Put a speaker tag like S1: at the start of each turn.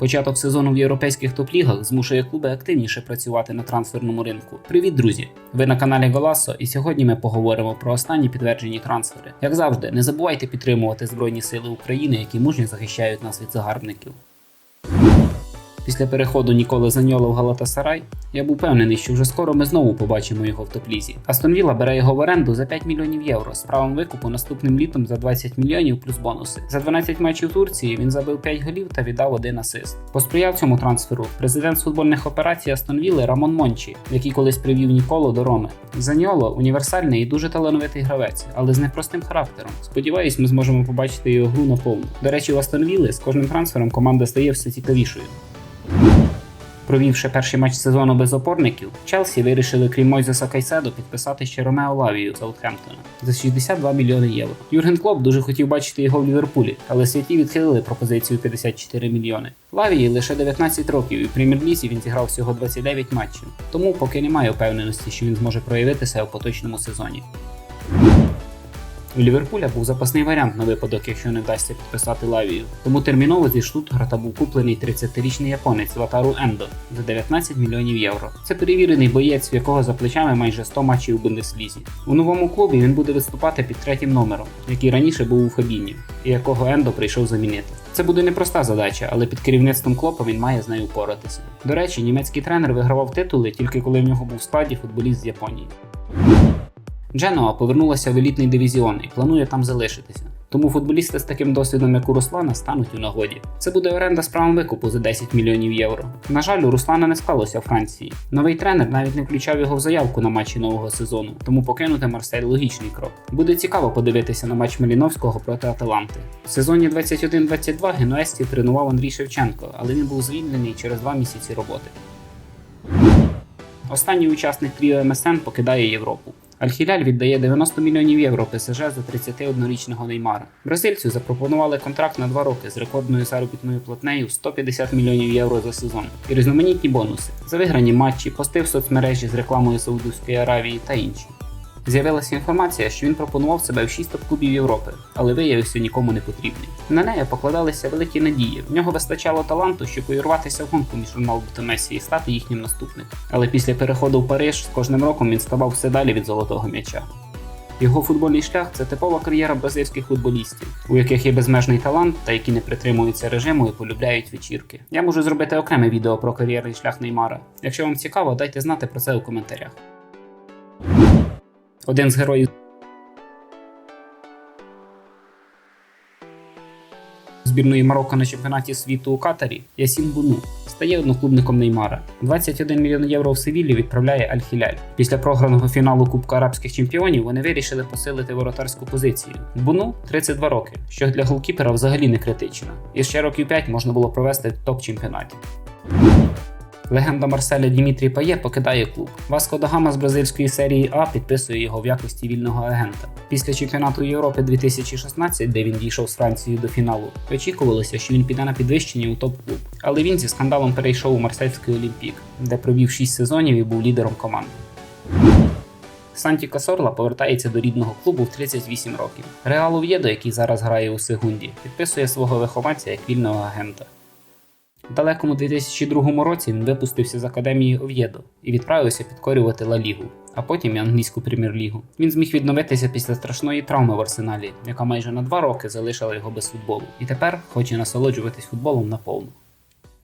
S1: Початок сезону в європейських топ-лігах змушує клуби активніше працювати на трансферному ринку. Привіт, друзі! Ви на каналі Голасо, і сьогодні ми поговоримо про останні підтверджені трансфери. Як завжди, не забувайте підтримувати Збройні Сили України, які мужньо захищають нас від загарбників. Після переходу Ніколи Заньола в Галатасарай я був впевнений, що вже скоро ми знову побачимо його в топ-лізі. Астон Вілла бере його в оренду за 5 мільйонів євро з правом викупу наступним літом за 20 мільйонів плюс бонуси. За 12 матчів Турції він забив 5 голів та віддав один асист. Посприяв цьому трансферу президент з футбольних операцій Астон Вілли Рамон Мончі, який колись привів Ніколо до Роми. Заньоло універсальний і дуже талановитий гравець, але з непростим характером. Сподіваюсь, ми зможемо побачити його гру наповну. До речі, у Астон Вілли з кожним трансфером команда стає все цікавішою. Провівши перший матч сезону без опорників, Челсі вирішили, крім Мойзеса Кайседо, підписати ще Ромео Лавію з Саутгемптона за 62 мільйони євро. Юрген Клоп дуже хотів бачити його в Ліверпулі, але святі відхилили пропозицію 54 мільйони. Лавії лише 19 років, і в прем'єр-лізі він зіграв всього 29 матчів, тому поки немає впевненості, що він зможе проявитися у поточному сезоні. У Ліверпуля був запасний варіант на випадок, якщо не вдасться підписати Лавію. Тому терміново зі Штутгарта був куплений 30-річний японець Ватару Ендо за 19 мільйонів євро. Це перевірений боєць, в якого за плечами майже 100 матчів у Бундеслізі. У новому клубі він буде виступати під третім номером, який раніше був у Фабіні, і якого Ендо прийшов замінити. Це буде непроста задача, але під керівництвом Клопа він має з нею впоратися. До речі, німецький тренер вигравав титули тільки коли в нього був в складі футболіст з Японії. Дженоа повернулася в елітний дивізіон і планує там залишитися. Тому футболісти з таким досвідом, як у Руслана, стануть у нагоді. Це буде оренда з правом викупу за 10 мільйонів євро. На жаль, у Руслана не склалося в Франції. Новий тренер навіть не включав його в заявку на матчі нового сезону, тому покинути Марсель логічний крок. Буде цікаво подивитися на матч Маліновського проти Аталанти. В сезоні 21-22 генуесті тренував Андрій Шевченко, але він був звільнений через два місяці роботи. Останній учасник тріо МСН покидає Європу. Аль-Хіляль віддає 90 мільйонів євро ПСЖ за 31-річного Неймара. Бразильцю запропонували контракт на 2 роки з рекордною заробітною платнею в 150 мільйонів євро за сезон і різноманітні бонуси за виграні матчі, пости в соцмережі з рекламою Саудівської Аравії та інші. З'явилася інформація, що він пропонував себе в 6 топ-клубів Європи, але виявився нікому не потрібний. На неї покладалися великі надії. В нього вистачало таланту, щоб увірватися в гонку між Роналду та Месі і стати їхнім наступником. Але після переходу в Париж з кожним роком він ставав все далі від золотого м'яча. Його футбольний шлях це типова кар'єра бразильських футболістів, у яких є безмежний талант та які не притримуються режиму і полюбляють вечірки. Я можу зробити окреме відео про кар'єрний шлях Неймара. Якщо вам цікаво, дайте знати про це у коментарях. Один з героїв збірної Марокко на чемпіонаті світу у Катарі Ясін Буну стає одноклубником Неймара. 21 мільйон євро в Севіллі відправляє Аль-Хіляль. Після програного фіналу Кубка арабських чемпіонів вони вирішили посилити воротарську позицію. Буну 32 роки, що для голкіпера взагалі не критично. І ще років 5 можна було провести топ-чемпіонаті. Легенда Марселя Дімітрій Пає покидає клуб. Васко Дагама з бразильської серії А підписує його в якості вільного агента. Після чемпіонату Європи 2016, де він дійшов з Францією до фіналу, очікувалося, що він піде на підвищення у топ-клуб. Але він зі скандалом перейшов у Марсельський Олімпік, де провів 6 сезонів і був лідером команди. Санті Касорла повертається до рідного клубу в 38 років. Реал Ов'єдо, який зараз грає у Сегунді, підписує свого вихованця як вільного агента. У далекому 2002 році він випустився з академії Ов'єдо і відправився підкорювати Ла Лігу, а потім і англійську прем'єр-лігу. Він зміг відновитися після страшної травми в арсеналі, яка майже на два роки залишила його без футболу, і тепер хоче насолоджуватись футболом наповну.